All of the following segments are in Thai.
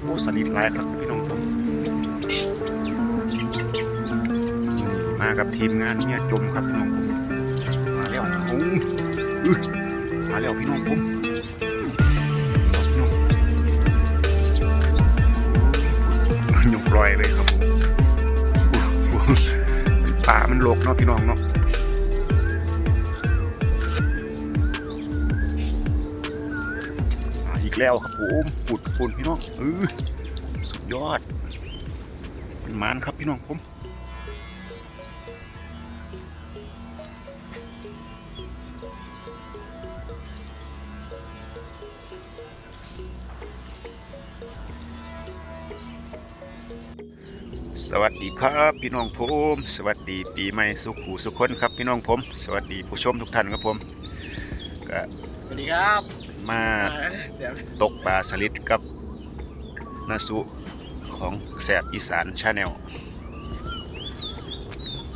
โอ้สลิดหลายครับพี่น้องผมมากับทีมงานเนี่ยจมครับพี่น้องผมมาแล้วโอ้มาแล้วพี่น้องผมพี่น้องยกลอยเลยครับผมป่ามันโลกเนาะพี่น้องเนาะ แล้วครับผมปุดปุนพี่น้องเออสุดยอดเป็นหมานครับพี่น้องผมสวัสดีครับพี่น้องผมสวัสดีปีใหม่สุขหูสุขคนครับพี่น้องผม สวัสดีผู้ชมทุกท่านครับผมก็สวัสดีครับมาเดี๋ยว ตกปลาสลิดกับนาสุของแสบอีสานชาแนล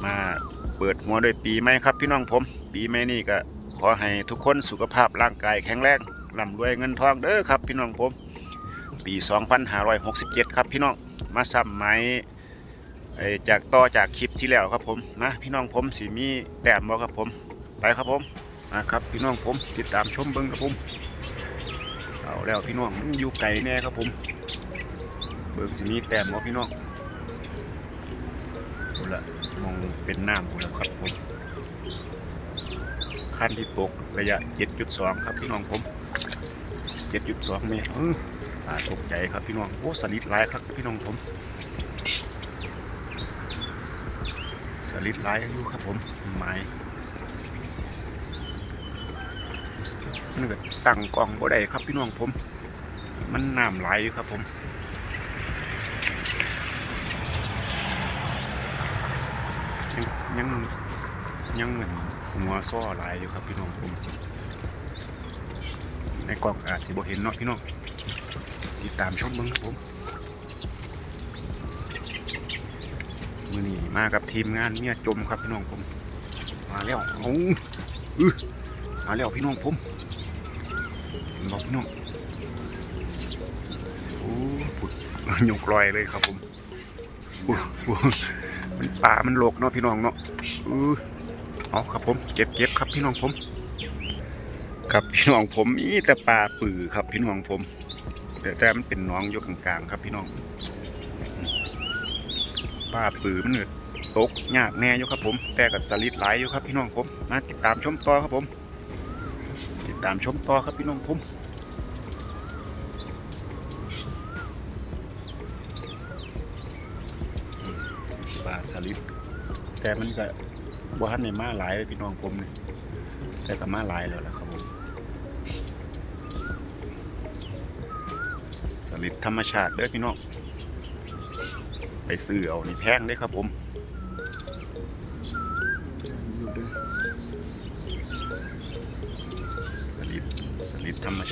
มาเปิดหัวด้วยปีใหม่ครับพี่น้องผม ปีใหม่นี่ก็ขอให้ทุกคนสุขภาพร่างกายแข็งแรงร่ำรวยเงินทองเด้อครับพี่น้องผม ปี 2567 ครับพี่น้องมาซ้ำไหมไอจากต่อจากคลิปที่แล้วครับผมนะพี่น้องผมสีมีแต้มบ่ครับผมไปครับผมนะครับพี่น้องผมติดตามชมเบิ้งครับผม แล้วพี่น้องมันอยู่ไกลแน่ครับผม เบิ่งสิมีแต้มบ่พี่น้องเอาละมองเป็นน้ำหมดแล้วครับผมขั้นที่ตกระยะ 7.2 ครับพี่น้องผม 7.2เมตรออปลาตกใจครับพี่น้องโอ้สลิดหลายครับพี่น้องผมสลิดหลายอยู่ครับผมไม้ นี่ก็ตั้งกล่องบ่ได้ครับพี่น้องผม มันน้ำไหลอยู่ครับผมยังยังยังเหมือนหัวซ้อไหลายอยู่ครับพี่น้องผม ในกล่องอาจสิบ่เห็นเนาะพี่น้องติดตามชมเบิ่งครับผมมือนี้มากับทีมงานเมียจมครับพี่น้องผม มาแล้วเอาอื้อมาแล้วพี่น้องผม บอกพี่น้องโอ้ปุดยกลอยเลยครับผมมันป่ามันโลกเนาะพี่น้องเนาะเออเอาครับผมเก็บเก็บครับพี่น้องผม ครับพี่น้องผมมีแต่ปลาปือครับพี่น้องผมแต่แต่มันเป็นน้องยกกลางๆครับพี่น้องปลาปือมันเนี่ยตกยากแน่อยู่ครับผม แต่กับสลิดไหลยอยู่ครับพี่น้องผมมาติดตามชมต่อครับผม ตามชมต่อครับพี่น้องผมปลาสลิดแต่มันก็บ่ทันในมาหลายเลยพี่น้องผมนี่แต่ก็มาหลายแล้วล่ะครับผมสลิดธรรมชาติเด้อพี่น้องไปซื้อเอานี่แพงเด้ครับผม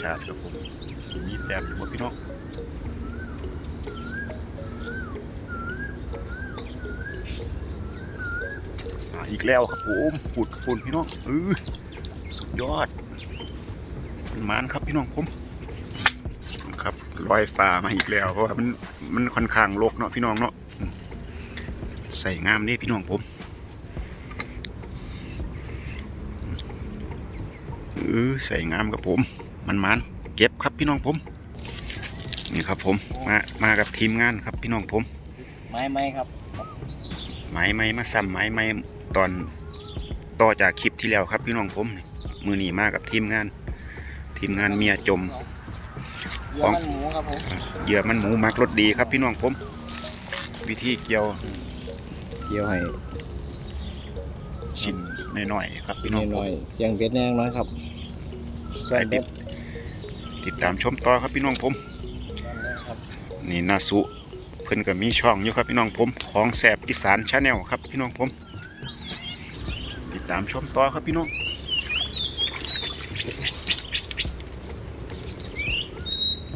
ชาติครับผมมีแต้มอยู่บ่พี่น้องอีกแล้วครับผมปุดฝุ่นพี่น้องเออสุดยอดเป็นมานครับพี่น้องผมครับลอยฟ้ามาอีกแล้ว เพราะว่ามันมันค่อนข้างรกเนาะพี่น้องเนาะใส่งามนี่พี่น้องผมเออใส่งามครับผม มันมันเก็บครับพี่น้องผม นี่ครับผมมามากับทีมงานครับพี่น้องผม ไม้ไม้ครับ ไม้ไม้มาซ้ำไม้ไม้ตอนต่อจากคลิปที่แล้วครับพี่น้องผมนี่มือหนีมากับทีมงาน ทีมงานเมียจมเยอะมันหมูครับผมเหยื่อมันหมูมักรสดีครับพี่น้องผม วิธีเกี่ยวเกี่ยวให้ชิ้นน้อยๆครับพี่หน้องผน่มอยๆเสียงเบ็ดแนงน้อยครับไปติด ติดตามชมต่อครับพี่น้องผม นี่นาสุเพิ่นก็มีช่องอยู่ครับพี่น้องผมของแสบอีสานชาแนลครับพี่น้องผม ติดตามชมต่อครับพี่น้อง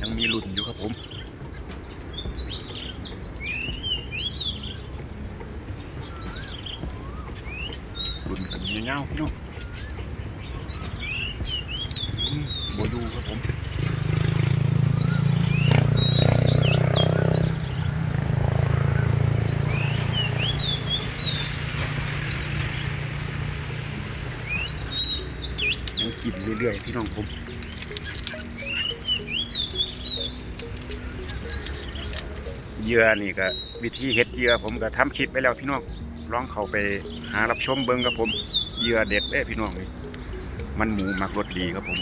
ยังมีรุ่นอยู่ครับผมรุ่นกันเงาวๆพี่น้องบอยูครับผม เรื่อยๆพี่น้องผมเหยื่อนี่ก็วิธีเฮ็ดเหยื่อผมก็ทำคลิปไปแล้วพี่น้องลองเข้าไปหารับชมเบิ่งครับผมเหยื่อเด็ดเด้พี่น้องนี่มันหมูมักรสดีครับผม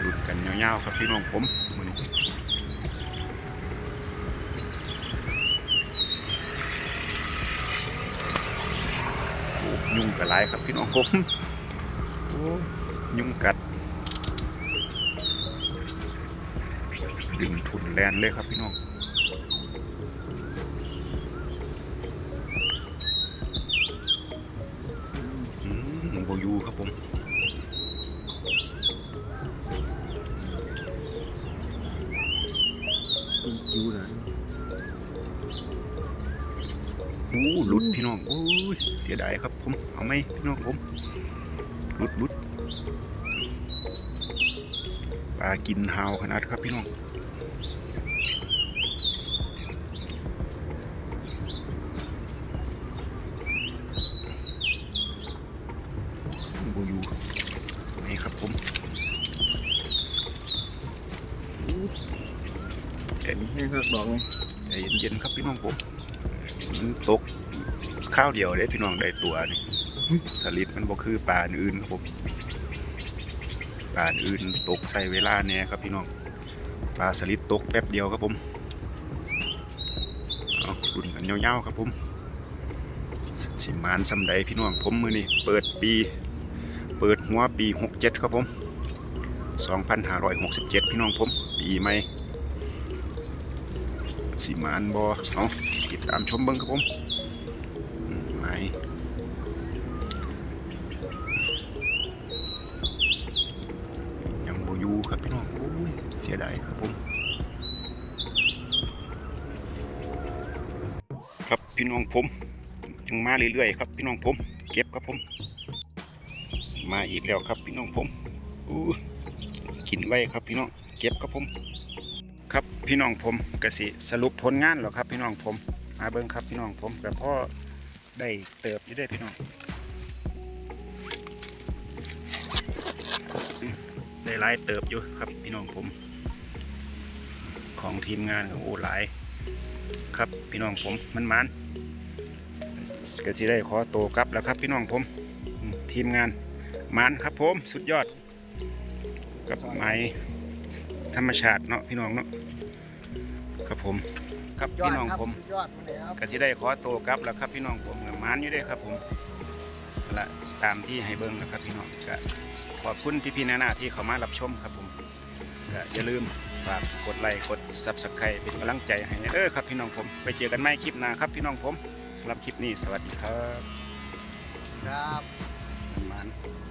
หลุดกันยาวๆครับพี่น้องผมมื้อนี้ โอ้ ยุงกระไรครับพี่น้องผมยุงกัด ดึงทุนแลนเลยครับพี่น้องโบอยูครับผมยูนะ อ้หลุดพี่น้องโอ้ยเสียดายครับผมเอาไหมพี่น้องผมหลุดหลุดปลากินหาวขนาดครับพี่น้องบูยูนี่ครับผมนี่ครับดอกนี่ใจเย็นๆครับพี่น้องผม มันตกข้าวเดียวได้พี่น้องได้ตัวนี่สลิดมันบ่คือปลาอื่นครับผมปลาอื่นตกใส่เวลาเนี่ยครับพี่น้องปลาสลิดตกแป๊บเดียวครับผมเอาดุนกันยาวๆครับผมสิมานสำใดพี่น้องผมมือนี่เปิดปี เปิดหัวปี 67 ครับผม 2567 พี่น้องผม ปีใหม่ สิมานบอเอาติดตามชมเบิ้งครับผมอืมไหมยังโบอยูครับพี่น้องโอ้ยเสียดายครับผมครับพี่น้องผมยังมาเรื่อยๆครับพี่น้องผม เก็บครับผม มาอีกแล้วครับพี่น้องผมอู้กินไว้ครับพี่น้องเก็บครับผม ครับพี่น้องผมกสิสรุปผลงานหรอครับ พี่น้องผมมาเบิ้งครับพี่น้องผมกับพ่อได้เติบอยู่ได้พี่น้องได้หลายเติบอยู่ครับพี่น้องผม ของทีมงานของโอ้หลายครับพี่น้องผมมันมันกสิได้ขอโตกลับแล้วครับพี่น้องผมทีมงานมันครับผมสุดยอดกับไม้ ธรรมชาติเนาะพี่น้องเนาะครับผมครับพี่น้องผมยอดมาแล้วก็สิได้ขอตัวกลับแล้วครับพี่น้องผมกับมานอยู่เด้อครับผมนั่นละตามที่ให้เบิ่งนะครับพี่น้องก็ขอบคุณพี่ๆนานาที่เข้ามารับชมครับผมก็อย่าลืมฝากกดไลค์กด Subscribe เป็นกำลังใจให้เด้อครับพี่น้องผมไปเจอกันใหม่คลิปหน้าครับพี่น้องผมสำหรับคลิปนี้สวัสดีครับ ครับมันๆ